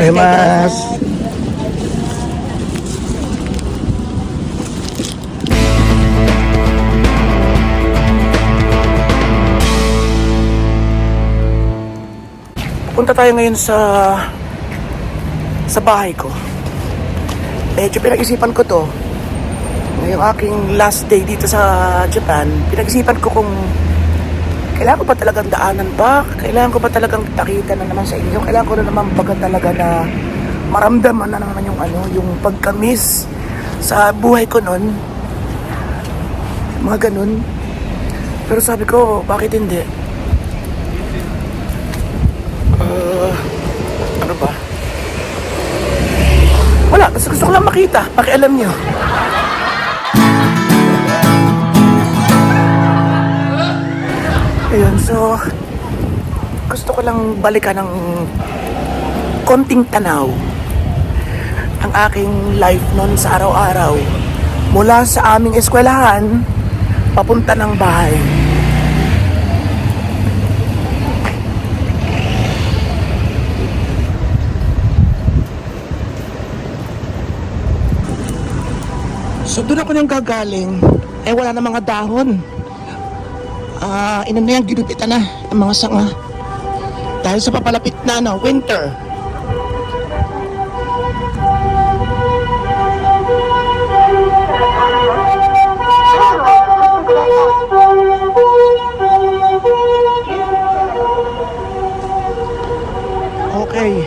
Arigatou Punta tayo ngayon sa sa bahay ko. Medyo pinag-isipan ko to. Ngayong aking last day dito sa Japan, pinag-isipan ko kung kailangan ko ba talagang daanan ba? Kailangan ko ba talagang takita na naman sa inyo? Kailangan ko na naman baga talaga na maramdaman na naman yung ano, yung pagkamis sa buhay ko noon. Mga ganun. Pero sabi ko, bakit hindi? Uh, ano ba? Wala, basta gusto ko lang makita. Pakialam nyo. Ayun, so gusto ko lang balikan ng konting tanaw ang aking life noon sa araw-araw mula sa aming eskwelahan papunta ng bahay. So doon ako nang gagaling, eh wala na mga dahon. Ah, ina na yan, ginupitan na ang mga sanga. Dahil sa papalapit na no, winter. Okay.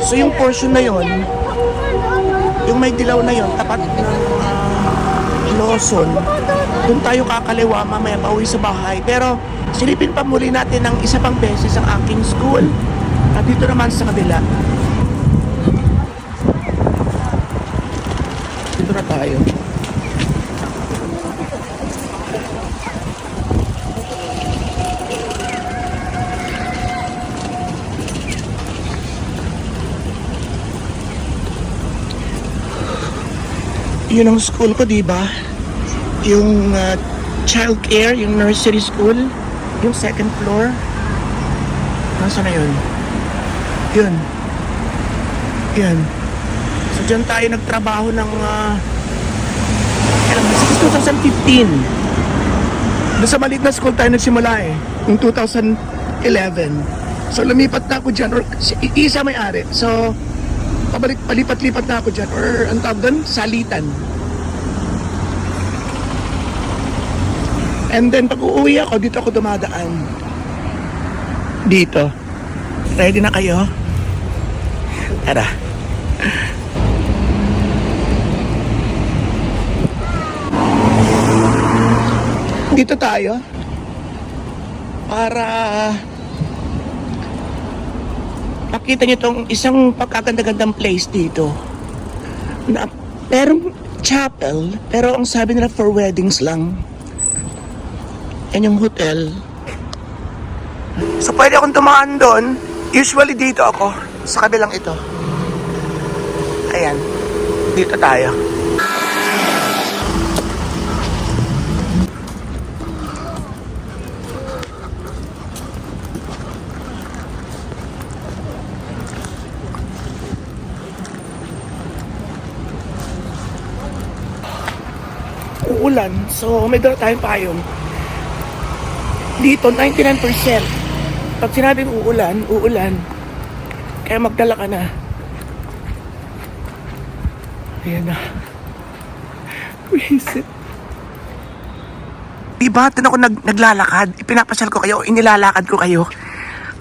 So yung portion na yon, yung may dilaw na yon, tapat ng ah, Lawson, doon tayo kakaliwa mamaya pauwi sa bahay. Pero silipin pa muli natin ng isa pang beses ang aking school. At dito naman sa kabila. Dito na tayo. Yun ang school ko, di ba? Yung uh, child care, yung nursery school, yung second floor. Nasaan na yun? Yun. Yun. So dyan tayo nagtrabaho ng uh, alam mo, since 2015. Doon sa maliit na school tayo nagsimula eh. Yung 2011. So lumipat na ako dyan or isa may ari. So pabalik palipat-lipat na ako dyan or ang tawag doon, salitan. And then pag uuwi ako, dito ako dumadaan. Dito. Ready na kayo? Tara. Dito tayo. Para Pakita niyo tong isang pagkaganda-gandang place dito. Na merong chapel, pero ang sabi nila for weddings lang. Yan yung hotel. So pwede akong tumaan doon. Usually dito ako, sa kabilang ito. Ayan. Dito tayo. uulan. So, may dala tayong payong. Dito, 99% Pag sinabing uulan, uulan. Kaya magdala ka na. Ayan na. Visit. Diba, doon ako nag, naglalakad. Ipinapasyal ko kayo, inilalakad ko kayo.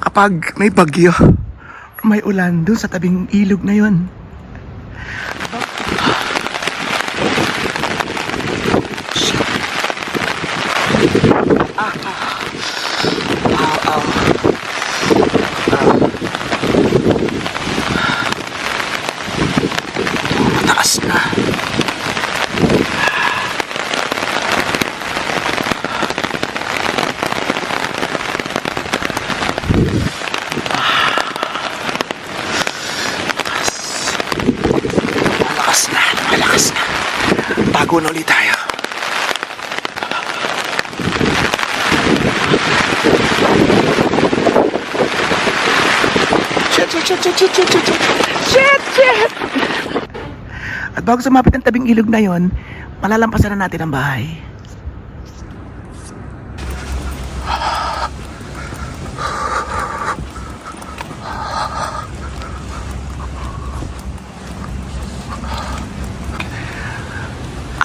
Kapag may bagyo, may ulan, doon sa tabing ilog na yon. Mataas na. Malakas na, malakas na. Bago na ulit tayo. shit, shit, shit, shit, shit, shit, shit. At bago sumapit ang tabing ilog na yon, malalampasan na natin ang bahay.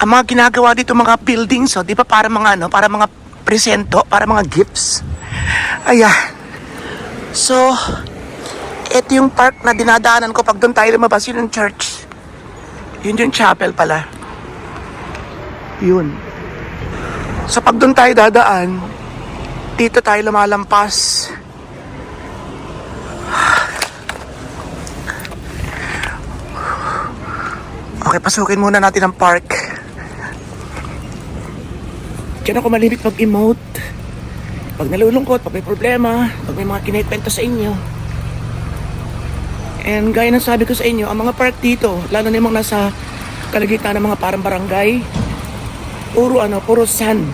ang mga ginagawa dito mga buildings, oh, di ba para mga ano, para mga presento, para mga gifts. Ayan. So, ito yung park na dinadaanan ko pag doon tayo lumabas, yun yung church. Yun yung chapel pala. Yun. So pag doon tayo dadaan, dito tayo lumalampas. Okay, pasukin muna natin ang park. Diyan ako malimit mag-emote. Pag nalulungkot, pag may problema, pag may mga kinikwento sa inyo. And gaya ng sabi ko sa inyo, ang mga park dito, lalo na yung mga nasa kalagitnaan ng mga parang barangay, puro ano, puro sand.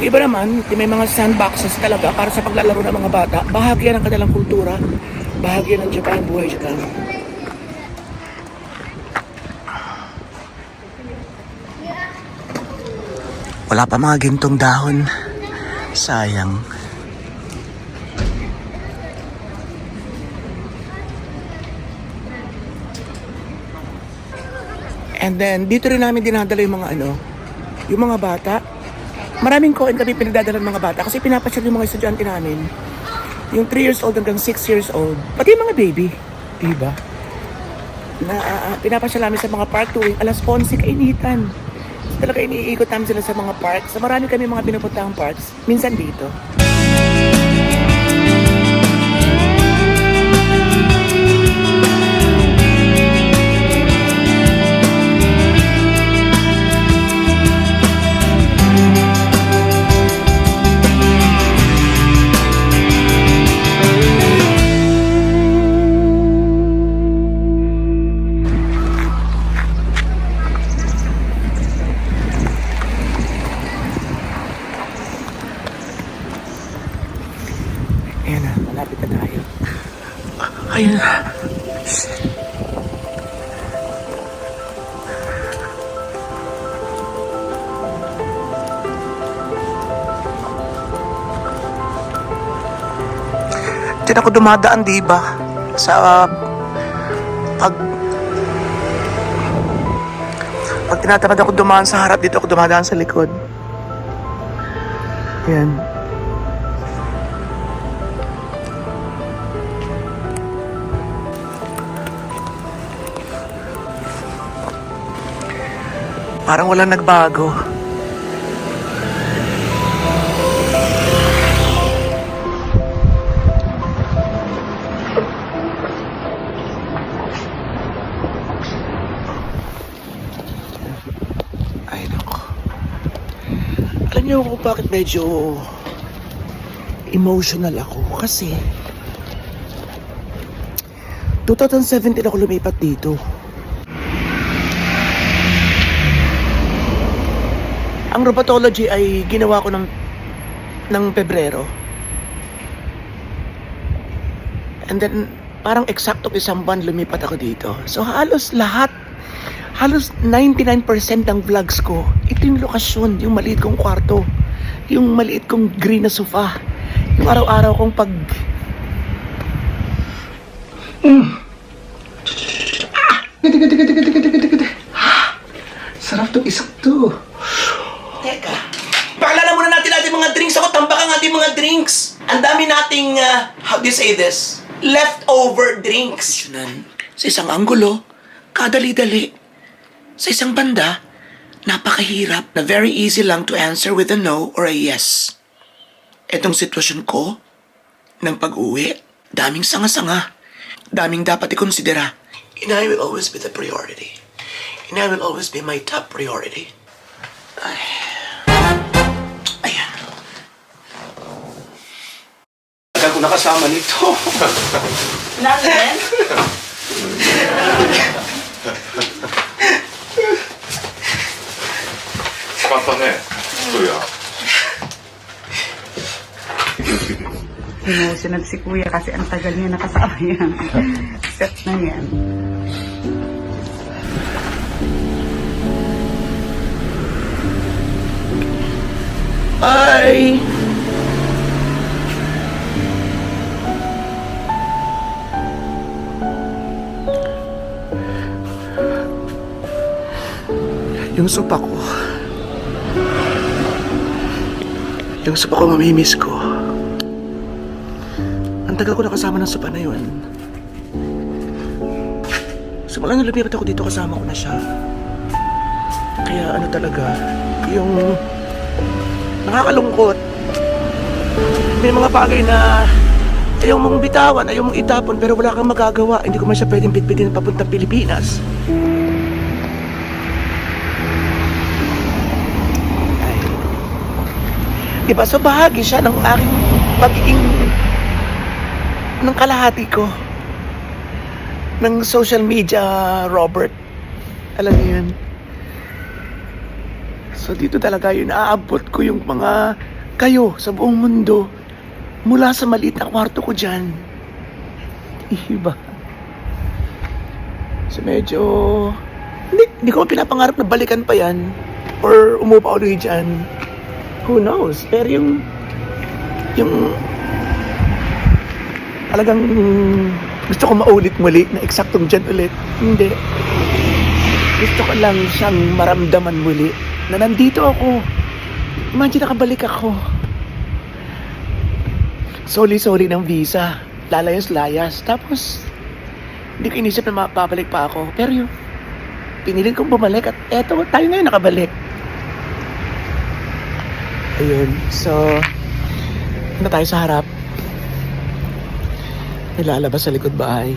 Yung iba naman, yung may mga sandboxes talaga para sa paglalaro ng mga bata. Bahagi yan ng kanilang kultura. Bahagi yan ng Japan, buhay Japan. Wala pa mga gintong dahon. Sayang. And then, dito rin namin dinadala yung mga ano, yung mga bata. Maraming coin kami pinagdadala ng mga bata kasi pinapasyal yung mga estudyante namin. Yung 3 years old hanggang 6 years old. Pati yung mga baby. Diba? Na uh, pinapasyal namin sa mga park tuwing alas 11 kainitan. Talaga iniikot namin sila sa mga parks. So marami kami mga pinupuntahang parks. Minsan dito. Diyan ako dumadaan, di ba? Sa uh, pag pag tinatamad ako dumaan sa harap, dito ako dumadaan sa likod. Yan. Parang walang nagbago. Alam niyo kung bakit medyo emotional ako? Kasi 2017 ako lumipat dito. Ang rheumatology ay ginawa ko ng ng Pebrero. And then parang eksaktong isang buwan lumipat ako dito. So halos lahat halos 99% ng vlogs ko, ito yung lokasyon, yung maliit kong kwarto, yung maliit kong green na sofa, yung araw-araw kong pag Gati, gati, gati, gati, gati, gati, gati. Ah, Sarap to, isak to. Teka. Paalala muna natin ating mga drinks. Ako, tambak ang ating mga drinks. Ang dami nating, uh, how do you say this? Leftover drinks. Sa isang anggulo, kadali-dali. Sa isang banda, napakahirap na very easy lang to answer with a no or a yes. Etong sitwasyon ko, ng pag-uwi, daming sanga-sanga. Daming dapat ikonsidera. And I will always be the priority. And I will always be my top priority. Ayan. Tagal ko nakasama nito. Natin? Spanta ne, to ja. Sinusunod si Kuya kasi ang tagal niya nakasama yan. Set na yan. Ay! Yung sopa ko. Yung sopa ko mamimiss ko. Ang tagal ko nakasama ng sopa na yun. Simula nung lumipat ako dito kasama ko na siya. Kaya ano talaga, yung nakakalungkot. May mga bagay na ayaw mong bitawan, ayaw mong itapon, pero wala kang magagawa. Hindi ko man siya pwedeng bitbitin papuntang Pilipinas. Diba, so bahagi siya ng aking pagiging ng kalahati ko ng social media, Robert. Alam niyo yun? So dito talaga yun, aabot ko yung mga kayo sa buong mundo mula sa maliit na kwarto ko dyan. Iba. So medyo, hindi, hindi ko pinapangarap na balikan pa yan or umupa ulit dyan. Who knows? Pero yung, yung, talagang gusto ko maulit muli na eksaktong dyan ulit. Hindi. Gusto ko lang siyang maramdaman muli na nandito ako. Imagine nakabalik ako. Sorry-sorry ng visa. Lalayas-layas. Tapos, hindi ko inisip na mapapalik pa ako. Pero yung pinilit kong bumalik at eto, tayo ngayon nakabalik. Ayun. So, ano tayo sa harap? Nilalabas sa likod bahay.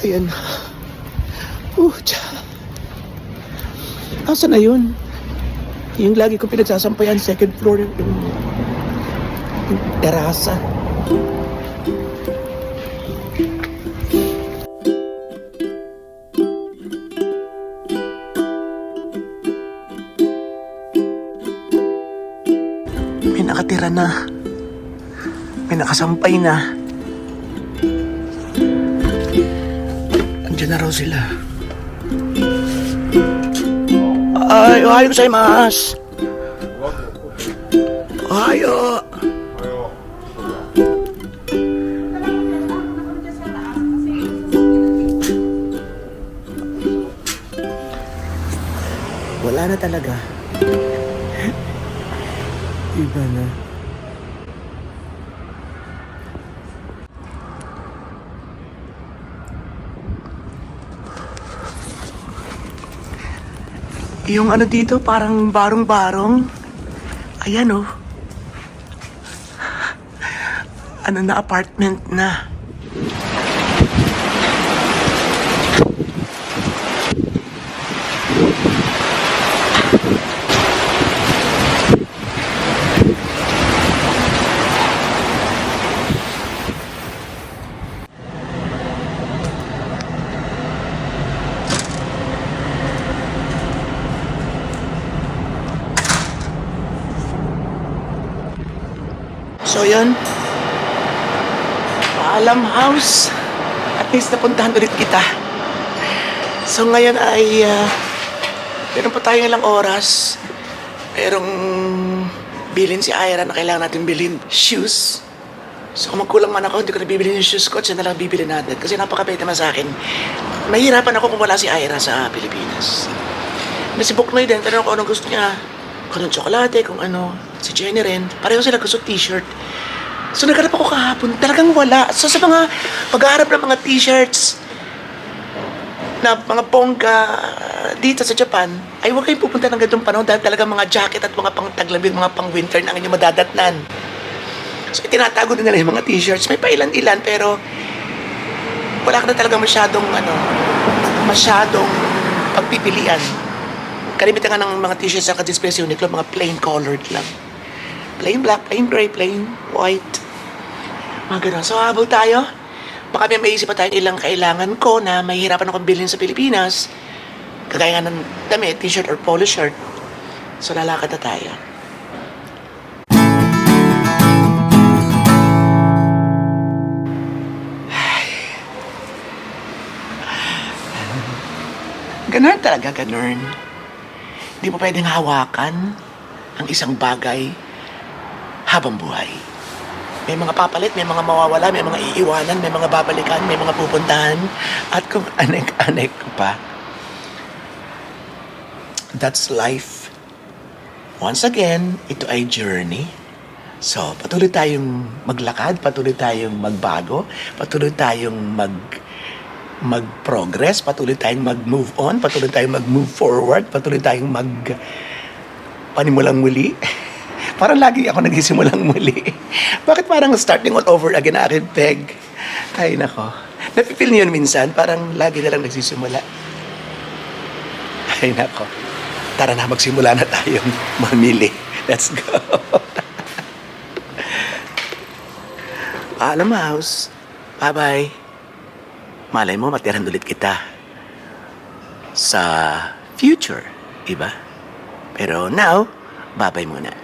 Ayan. Uh, tsa. Asa na yun? Yung lagi kong pinagsasampayan, second floor, yung, yung terasa. Nakatira na. May nakasampay na. Andiyan na raw sila. Ay, ohayo gozaimasu. Ohayo. Wala na talaga. Iba na. Yung ano dito, parang barong-barong. Ayan oh. Ano na apartment na. So yun. Paalam house. At least napuntahan ulit kita. So ngayon ay uh, meron pa tayong ilang oras. Merong bilhin si Ira na kailangan natin bilhin shoes. So kung magkulang man ako, hindi ko na bibili yung shoes ko at siya na lang bibili natin. Kasi napakabait naman sa akin. Mahirapan ako kung wala si Ira sa Pilipinas. Na si Buknoy din, tanong ko anong gusto niya. Kung anong tsokolate, kung ano. Si Jenny rin. Pareho sila gusto t-shirt. So naghanap ako kahapon, talagang wala. So sa mga pag-aarap ng mga t-shirts na mga bongga dito sa Japan, ay huwag kayong pupunta ng ganitong panahon dahil talagang mga jacket at mga pang taglamig, mga pang winter na ang inyong madadatnan. So itinatago din nila yung mga t-shirts. May pailan-ilan pero wala ka na talaga masyadong ano, masyadong pagpipilian. Kalimitan nga ng mga t-shirts na ka-display sa Uniqlo, mga plain colored lang. Plain black, plain gray, plain white. Mga ganun. So, habol tayo. Baka may maisip pa tayong ilang kailangan ko na mahihirapan akong bilhin sa Pilipinas. Kagaya nga ng damit, t-shirt or polo shirt. So, lalakad na tayo. Ganun talaga, ganun. Hindi mo pwedeng hawakan ang isang bagay habang buhay. May mga papalit, may mga mawawala, may mga iiwanan, may mga babalikan, may mga pupuntahan, at kung anek-anek pa. That's life. Once again, ito ay journey. So, patuloy tayong maglakad, patuloy tayong magbago, patuloy tayong mag mag-progress, patuloy tayong mag-move on, patuloy tayong mag-move forward, patuloy tayong mag panimulang muli. parang lagi ako nagsimulang muli. Bakit parang starting all over again na akin peg? Ay, nako. Napipil niyo yun minsan, parang lagi na lang nagsisimula. Ay, nako. Tara na, magsimula na tayong mamili. Let's go. Paalam, house. Bye-bye. Malay mo, matiran ulit kita sa future, iba? Pero now, babay muna.